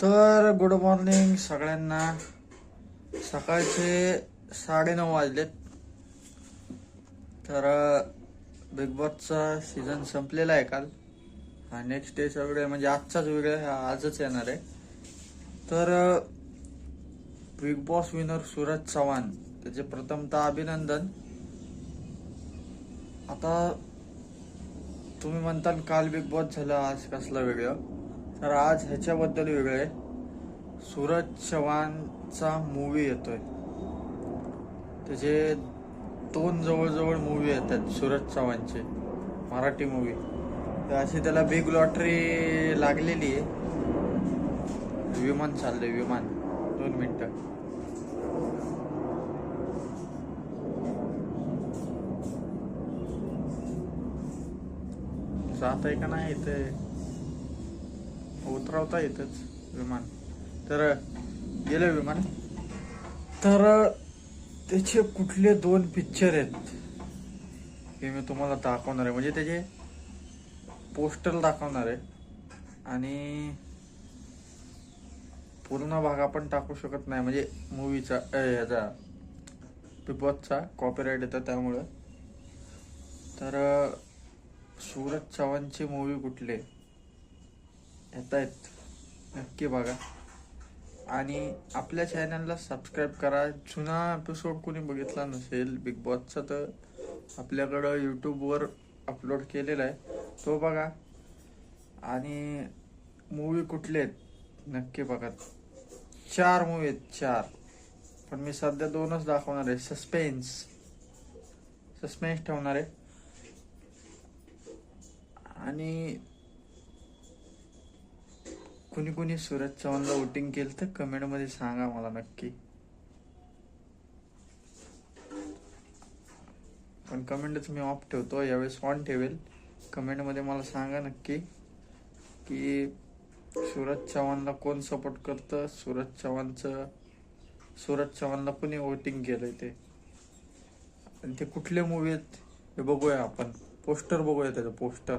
तर good morning सगळ्यांना. सकाळचे साडेनऊ वाजलेत. तर बिग बॉसचा सीझन संपलेला आहे काल. हा नेक्स्ट डेचा सगळे म्हणजे आजचाच व्हिडिओ हा आजच येणार आहे. तर big boss winner Suraj Chavan त्याचे प्रथमतः अभिनंदन. आता तुम्ही म्हणताल काल बिग बॉस झालं आज कसला व्हिडिओ तर आज ह्याच्याबद्दल वेगळं आहे. सूरज चव्हाणचा मूवी येतोय. त्याचे दोन जवळजवळ मूवी येतात सूरज चव्हाणचे मराठी मूवी तर अशी त्याला बिग लॉटरी लागलेली आहे. विमान चाललंय विमान. दोन मिनटं. जात आहे का नाही इथे? उतरवता येतच विमान. तर गेलं विमान. तर त्याचे कुठले दोन पिक्चर आहेत हे मी तुम्हाला दाखवणार आहे. म्हणजे त्याचे पोस्टर दाखवणार आहे. आणि पूर्ण भाग आपण टाकू शकत नाही. म्हणजे मूवीचा ह्याचा बिग बॉसचा कॉपीराईट येतं त्यामुळं. तर सूरज चव्हाणची मूवी आहे? येत आहेत. नक्की बघा. आणि आपल्या चॅनलला सबस्क्राईब करा. जुना एपिसोड कोणी बघितला नसेल बिग बॉसचा तर आपल्याकडं यूट्यूबवर अपलोड केलेला आहे. तो बघा. आणि मूवी कुठले आहेत? नक्की बघा. चार मूवी आहेत चार. पण मी सध्या दोनच दाखवणार आहे. सस्पेन्स सस्पेन्स ठेवणार आहे. आणि कुणी कुणी सूरज चव्हाणला वोटिंग केलं तर कमेंटमध्ये सांगा मला नक्की. पण कमेंटच मी ऑफ ठेवतो यावेळेस ऑन ठेवेल. कमेंटमध्ये मला सांगा नक्की की सूरज चव्हाणला कोण सपोर्ट करतं? सूरज चव्हाणचं सूरज चव्हाणला कुणी वोटिंग केलंय ते? आणि ते कुठले मूवी आहेत? हे बघूया आपण. पोस्टर बघूया त्याचं पोस्टर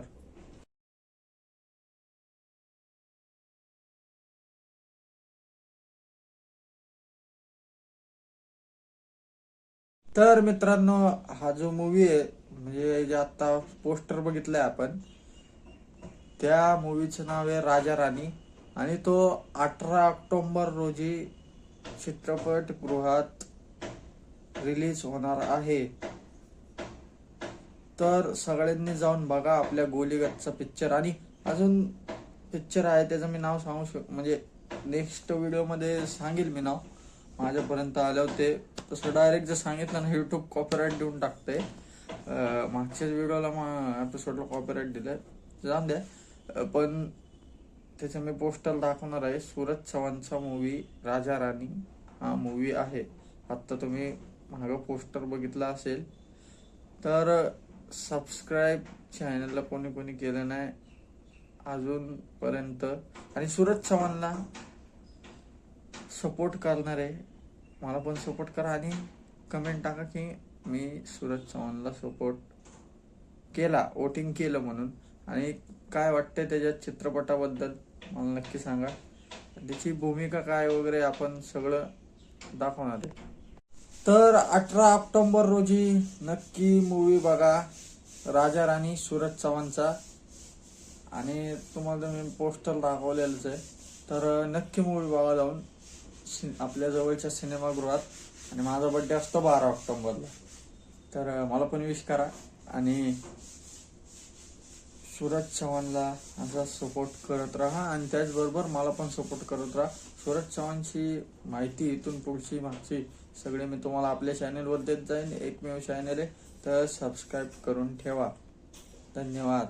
तर मित्रांनो हा जो मूवी आहे म्हणजे जे आता पोस्टर बघितलंय आपण त्या मूवीचं नाव आहे राजा राणी. आणि तो अठरा ऑक्टोंबर रोजी चित्रपट गृहात रिलीज होणार आहे. तर सगळ्यांनी जाऊन बघा आपल्या गोलीगतचा पिक्चर आणि अजून पिक्चर आहे त्याचं मी नाव सांगू शक म्हणजे नेक्स्ट व्हिडिओमध्ये सांगेल मी नाव. माझ्यापर्यंत आले ते तसं डायरेक्ट जर सांगितलं ना युट्यूब कॉपीराईट देऊन टाकते मागच्याच व्हिडिओला एपिसोडला कॉपीराईट दिलं जाऊन द्या. पण त्याचं मी पोस्टर दाखवणार आहे. सूरज चव्हाणचा मूवी राजा राणी हा मूवी आहे. आत्ता तुम्ही मागं पोस्टर बघितला असेल. तर सबस्क्राईब चॅनलला कोणी कोणी केलं नाही अजूनपर्यंत. आणि सूरज चव्हाणला सपोर्ट करणार आहे मला पण सपोर्ट करा आणि कमेंट टाका की मी सूरज चव्हाणला सपोर्ट केला वोटिंग केलं म्हणून. आणि काय वाटतंय त्याच्या चित्रपटाबद्दल? मला नक्की सांगा. त्याची भूमिका काय वगैरे आपण सगळं दाखवणार आहे. तर अठरा ऑक्टोंबर रोजी नक्की मूवी बघा. राजा राणी सूरज चव्हाणचा. आणि तुम्हाला मी पोस्टर दाखवलेलंच आहे. तर नक्की मूवी बघा जाऊन. आपल्या जवळच्या सिनेमागृहात आणि माझा बर्थडे असतो बारा ऑक्टोबरला. तर मला पण विश करा. आणि सूरज चव्हाणला असा सपोर्ट करत राहा. आणि त्याचबरोबर मला पण सपोर्ट करत राहा. सूरज चव्हाणची माहिती इथून पुढची मागची सगळे मी तुम्हाला आपल्या चॅनेलवर देत जाईन. एकमेव चॅनल आहे. तर सबस्क्राईब करून ठेवा. धन्यवाद.